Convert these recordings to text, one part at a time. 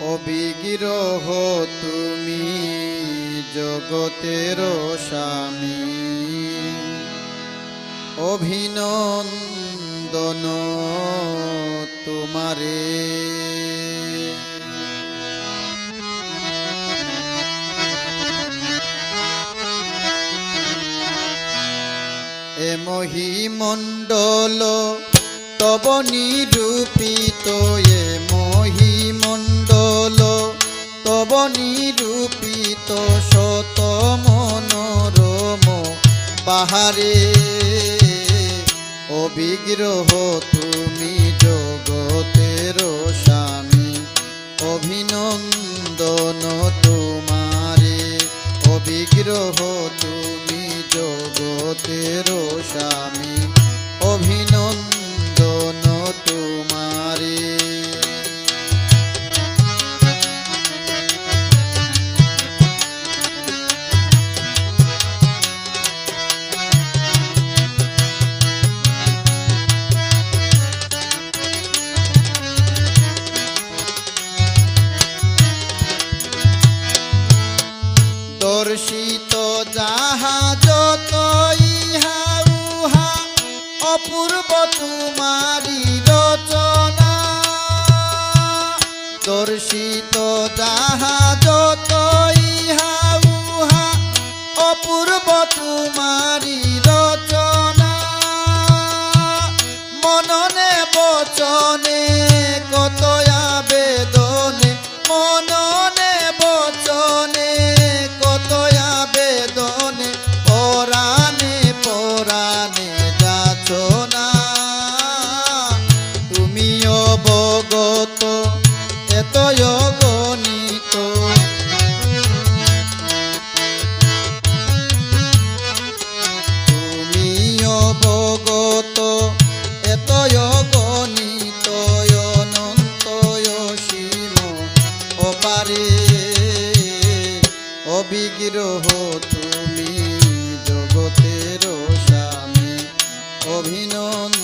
অবিগ্রহ তুমি জগতের স্বামী। অভিনন্দন তোমারে। এ মহিমণ্ডল তব নিরূপিত এ মহিমণ্ডল তব নিরূপিত শত মনোরম বাহারে অবিগ্রহ তুমি জগতের স্বামী, অভিনন্দন তোমারে। অবিগ্রহ তুমি জগতের স্বামী, অভিনন্দন তোমারে। তোমারি রচনা। দর্শিত যাহা যত ইহা উহা অপূর্ব তোমারি অপারে অবিগ্রহ তুমি জগতের স্বামী অভিনন্দন।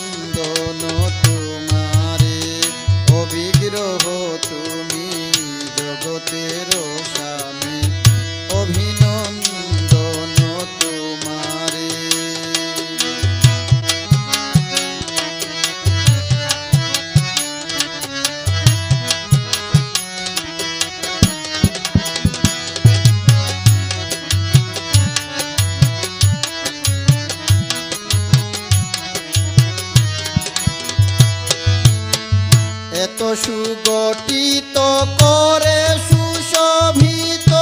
সুগঠিত করে সুশোভিত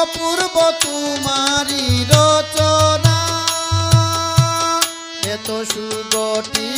অপূর্ব তোমারি রচনা। এত সুগঠিত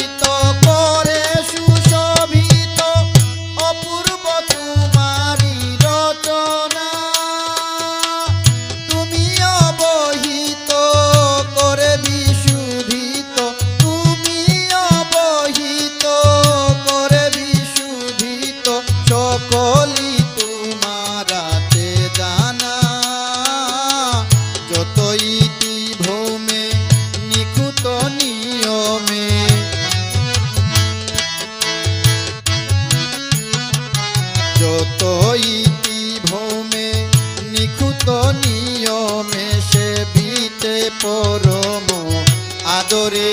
আদরে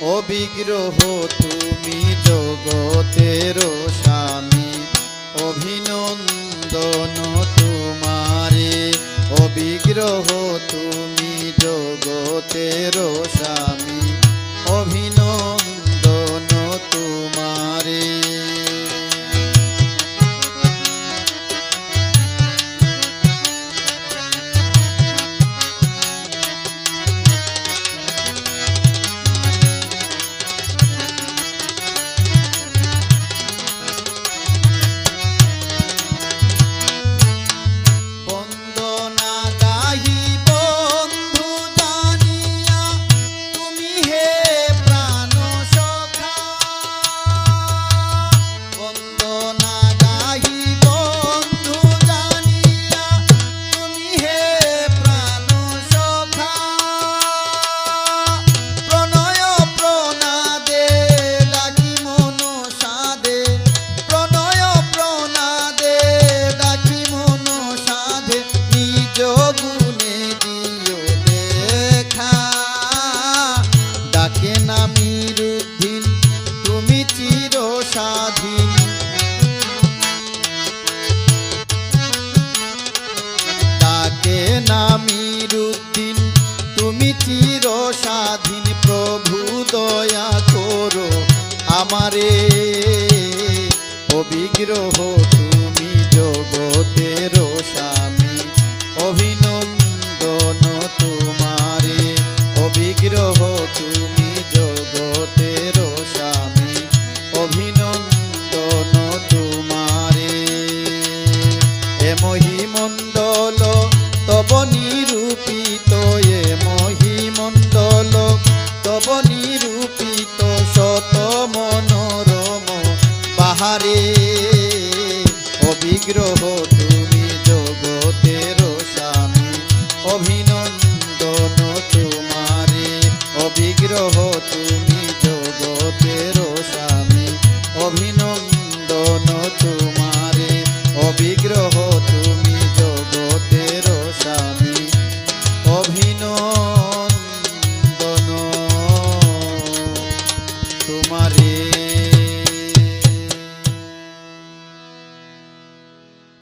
অবিগ্রহ তুমি জগতের স্বামী। অভিনন্দন তোমারে। অবিগ্রহ তুমি জগতের স্বামী। অভিনন্দন তোমারে। নামিরুদ্দিন তুমি চির স্বাধীন প্রভু দয়া করো আমারে। অবিগ্রহ তুমি বিগ্রহ, তুমি জগতের স্বামী অভিনন্দন তোমারে, অবিগ্রহ, তুমি জগতের স্বামী অভিনন্দন তোমারে, অবিগ্রহ, তুমি জগতের স্বামী অভিন